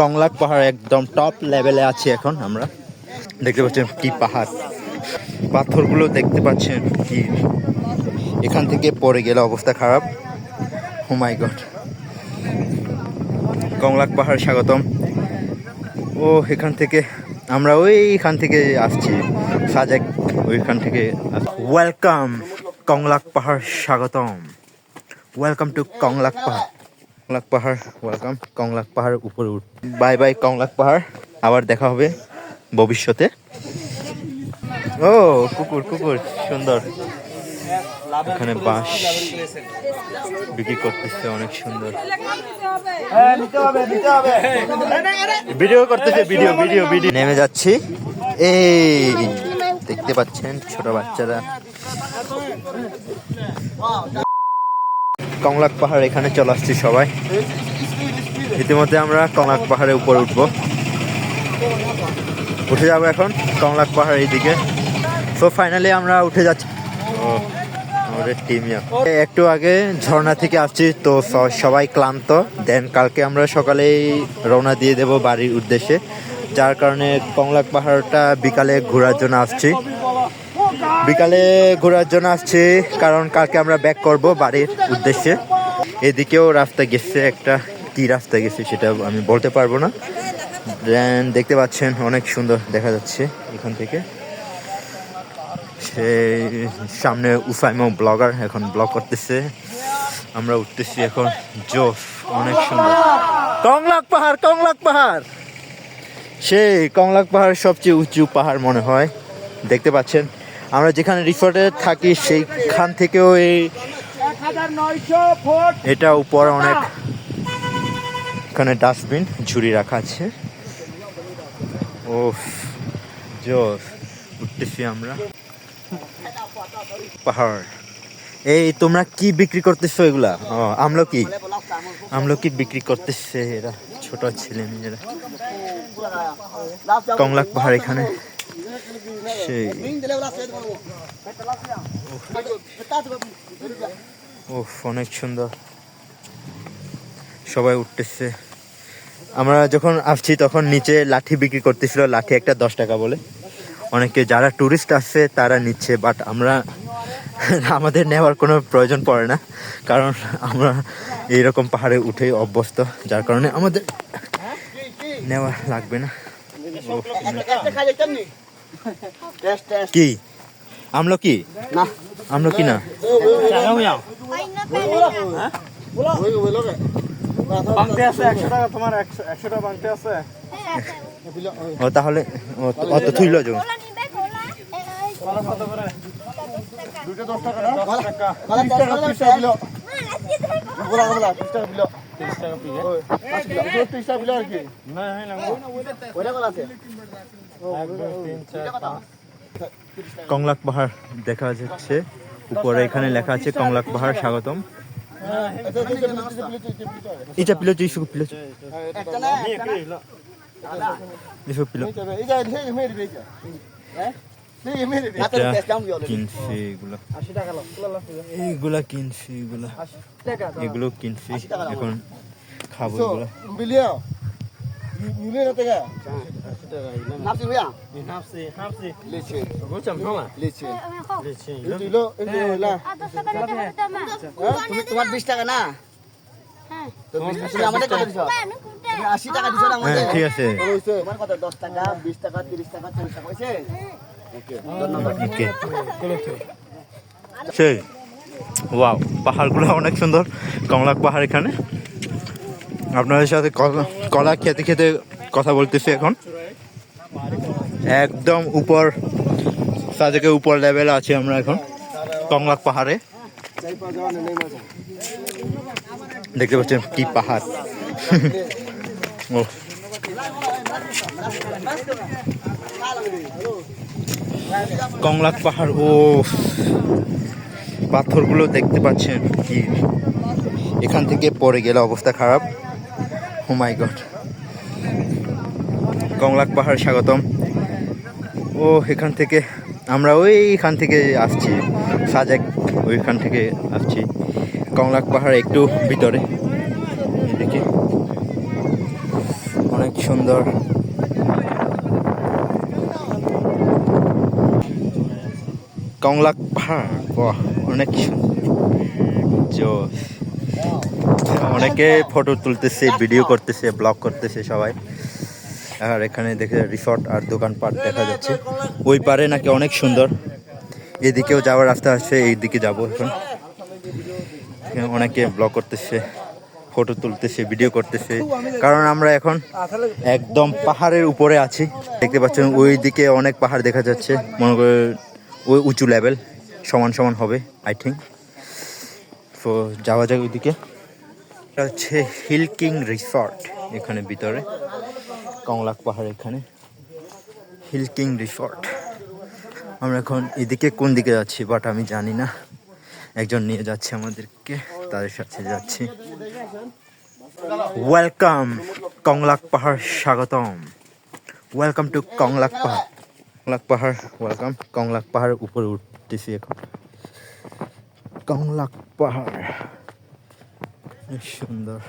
কংলাক পাহাড় একদম টপ লেভেলে আছি এখন আমরা। দেখতে পাচ্ছেন কি পাহাড়। পাথরগুলো দেখতে পাচ্ছেন কি। এখান থেকে পড়ে গেলে অবস্থা খারাপ। ও মাই গড কংলাক পাহাড় স্বাগতম। ও, এখান থেকে আমরা ওইখান থেকে আসছি। সাজেক ওইখান থেকে ওয়েলকাম কংলাক পাহাড় স্বাগতম। ওয়েলকাম টু কংলাক পাহাড়। কংলাক পাহাড়। ওয়েলকাম কংলাক পাহাড় উপরে উঠ। বাই বাই কংলাক পাহাড়। আবার দেখা হবে ভবিষ্যতে। ও, কুকুর কুকুর, সুন্দর। এখানে বাঁশ বিক্রি করতেছে, অনেক সুন্দর। ভিডিও করতেছে ভিডিও ভিডিও ভিডিও নেমে যাচ্ছি। এই, দেখতে পাচ্ছেন ছোট বাচ্চারা। কংলাক পাহাড় এখানে চলে আসছি সবাই। ইতিমধ্যে আমরা কংলাক পাহাড়ের উপরে উঠবো। উঠে যাব এখন কংলাক পাহাড় এইদিকে। তো ফাইনালি আমরা উঠে যাচ্ছি। একটু আগে ঝর্ণা থেকে আসছি, তো স- সবাই ক্লান্ত। দেন কালকে আমরা সকালেই রওনা দিয়ে দেব বাড়ির উদ্দেশ্যে। যার কারণে কংলাক পাহাড়টা বিকালে ঘোরার জন্য আসছি। বিকালে ঘোরার জন্য আসছি, কারণ কালকে আমরা ব্যাক করব বাড়ির উদ্দেশ্যে। এদিকেও রাস্তা গেছে, একটা কি রাস্তা গেছে সেটা আমি বলতে পারব না। দেন দেখতে পাচ্ছেন, অনেক সুন্দর দেখা যাচ্ছে এখান থেকে। সে সামনে উফাইমো ব্লগার এখন ব্লগ করতেছে। আমরা উঠতেছি এখন জোস অনেক সুন্দর। কংলাক পাহাড় কংলাক পাহাড়! সেই কংলাক পাহাড় সবচেয়ে উঁচু পাহাড় মনে হয়। দেখতে পাচ্ছেন আমরা যেখানে রিসোর্টে থাকি, সেইখান থেকেও এই এটা উপরে অনেক এখানে ডাস্টবিন ঝুড়ি রাখা আছে। ও জোস, উঠতেছি আমরা। পাহাড়। এই, তোমরা কি বিক্রি করতেছো এগুলা? ও আমলকি আমলকি বিক্রি করতেছে এরা? ছোট ছেলে মেয়েরা। কংলাক পাহাড় এখানে। সেই। অনেক সুন্দর। সবাই উঠতেছে। আমরা যখন আসছি, তখন নিচে লাঠি বিক্রি করতেছিল, লাঠি একটা দশ টাকা বলে। অনেকে যারা টুরিস্ট আসছে তারা নিচ্ছে বাট আমরা আমাদের নেওয়ার কোনো প্রয়োজন পড়ে না, কারণ আমরা এইরকম পাহাড়ে উঠে অভ্যস্ত, যার কারণে আমাদের নেওয়া লাগবে না? কি? আমলো কি? না। আমলো কি না? বাংতে আছে একশো টাকা তোমার একশো একশো টাকা বাংতে আছে। ও তাহলে ও অত থুইল যোগ দুটো দশ টাকা না? দশ টাকা তিরিশ টাকা তিরিশ টাকা কি না হ্যাঁ লাগবো। ওইটা কত আছে এক দুই তিন চার পাঁচ। কংলাক পাহাড় দেখা যাচ্ছে। উপরে এখানে লেখা আছে কংলাক পাহাড় স্বাগতম। এটা পিলো তুই পিলো কিনছি এগুলো। টাকা এইগুলা কিনছি এগুলা। এগুলো কিনছি এখন খাব এগুলো। না. তোমার বিশ টাকা না না হ্যাঁ ঠিক আছে. তোমার কত? দশ টাকা বিশ টাকা তিরিশ টাকা চল্লিশ টাকা সেই ওয়াও পাহাড়গুলো অনেক সুন্দর, কমলাক পাহাড় এখানে। আপনাদের সাথে কলা- কলা খেতে খেতে কথা বলতেছি এখন। একদম উপর সাজেকে উপর লেভেলে আছি আমরা এখন কংলাক পাহাড়ে। দেখতে পাচ্ছেন কি পাহাড়। ও। কংলাক পাহাড় ও পাথরগুলো দেখতে পাচ্ছেন কি? এখান থেকে পড়ে গেলে অবস্থা খারাপ। ও মাই গড কংলাক পাহাড়, স্বাগতম। ও, এখান থেকে আমরা ওইখান থেকে আসছি। সাজেক ওইখান থেকে আসছি। কংলাক পাহাড় একটু ভিতরে। ও অনেক সুন্দর। কংলাক পাহাড়। অনেক অনেকে ফটো তুলতেছে ভিডিও করতেছে ব্লগ করতেছে সবাই। আর এখানে দেখে রিসর্ট আর দোকানপাট দেখা যাচ্ছে। ওই পারে নাকি অনেক সুন্দর। এদিকেও যাওয়ার রাস্তা আছে এই দিকে যাব এখন। অনেকে ব্লগ করতেছে ফটো তুলতেছে ভিডিও করতেছে। কারণ আমরা এখন একদম পাহাড়ের উপরে আছি। দেখতে পাচ্ছেন ওই দিকে অনেক পাহাড় দেখা যাচ্ছে। মনে করে ওই উঁচু লেভেল সমান সমান হবে আই থিঙ্ক তো যাওয়া যাক ওইদিকে। এটা হচ্ছে হিল কিং রিসর্ট এখানে ভিতরে কংলাক পাহাড় এখানে। হিল কিং রিসর্ট আমরা এখন এদিকে কোন দিকে যাচ্ছি বাট আমি জানি না। একজন নিয়ে যাচ্ছে আমাদেরকে, তাদের সাথে যাচ্ছি। ওয়েলকাম কংলাক পাহাড় স্বাগতম। ওয়েলকাম টু কংলাক পাহাড়। কংলাক পাহাড় ওয়েলকাম কংলাক পাহাড় উপরে উঠতেছি এখন। কংলাক পাহাড় সুন্দর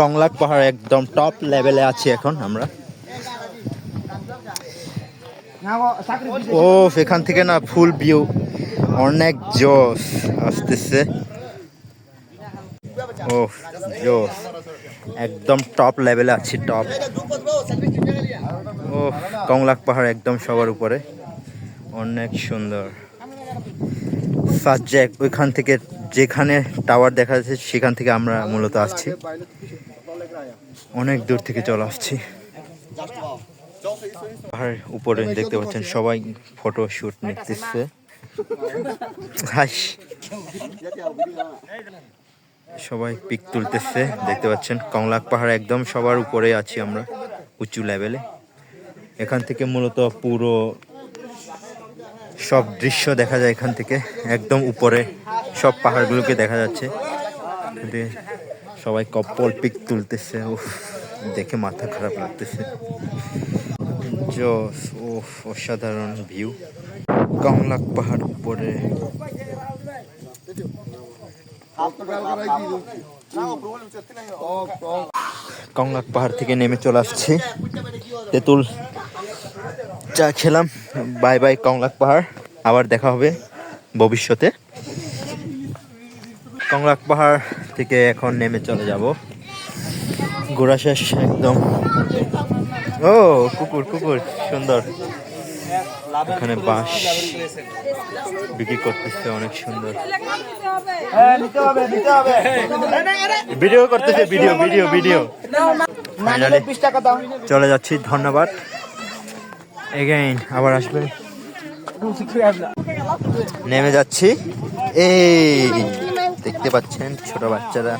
কংলাক পাহাড় একদম টপ লেভেলে আছি এখন আমরা। ও এখান থেকে না ফুল ভিউ অনেক জোস আসতেছে। ও জোস একদম টপ লেভেলে আছি টপ ও কংলাক পাহাড় একদম সবার উপরে। অনেক সুন্দর। সাজেক ওইখান থেকে যেখানে টাওয়ার দেখা যাচ্ছে, সেখান থেকে আমরা মূলত আসছি। অনেক দূর থেকে চলে আসছি। পাহাড়ের উপরে দেখতে পাচ্ছেন সবাই ফটো শুট নিতেছে। সবাই পিক তুলতেছে, দেখতে পাচ্ছেন। কংলাক পাহাড় একদম সবার উপরে আছি আমরা, উঁচু লেভেলে এখান থেকে মূলত পুরো সব দৃশ্য দেখা যায় এখান থেকে। একদম উপরে সব পাহাড়গুলোকে দেখা যাচ্ছে। সবাই কপ্পল পিক তুলতেছে। উফ, দেখে মাথা খারাপ লাগতেছে। ও অসাধারণ ভিউ। কমলাক পাহাড় উপরে। কংলাক পাহাড় থেকে নেমে চলে আসছি। তেঁতুল চা খেলাম। বাই বাই কংলাক পাহাড়। আবার দেখা হবে ভবিষ্যতে। কংলাক পাহাড় থেকে এখন নেমে চলে যাব। ঘোরা শেষ একদম। ও কুকুর কুকুর সুন্দর। এখানে বাঁশ বিক্রি করতেছে অনেক সুন্দর। ভিডিও করতেছে ভিডিও ভিডিও ভিডিও। চলে যাচ্ছি ধন্যবাদ। এগেইন আবার আসবে। নেমে যাচ্ছি। এই দেখতে পাচ্ছেন ছোট বাচ্চারা।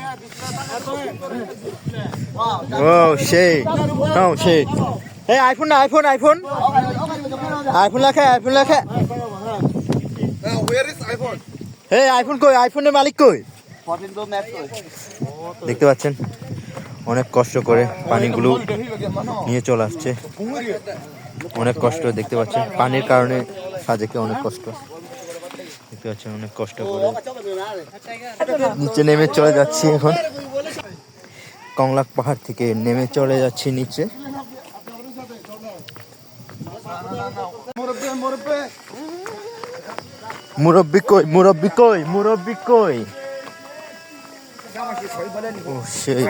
ও সেই। ও সেই। এই আইফোন না আইফোন আইফোন আইফোন লেখা আইফোন লেখা। এই আইফোন কই? আইফোনের মালিক কই? দেখতে পাচ্ছেন? অনেক কষ্ট করে পানিগুলো নিয়ে চলে আসছে। অনেক কষ্ট দেখতে পাচ্ছেন। পানির কারণে সাজেকে অনেক কষ্ট। দেখতে পাচ্ছেন অনেক কষ্ট করে। নিচে নেমে চলে যাচ্ছি এখন। কংলাক পাহাড় থেকে নেমে চলে যাচ্ছি নিচে। মুরব্বি কই মুরব্বি কই মুরব্বি কই? ও সেই।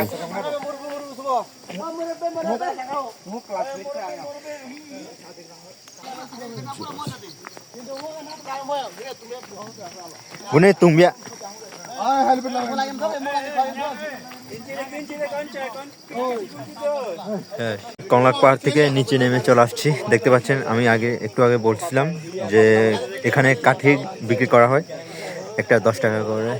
বুনে তুমিয়া হ্যাঁ, কংলাক পাহাড় থেকে নিচে নেমে চলে আসছি। দেখতে পাচ্ছেন আমি আগে একটু আগে বলছিলাম যে এখানে কাঠি বিক্রি করা হয়। একটা দশ টাকা করে।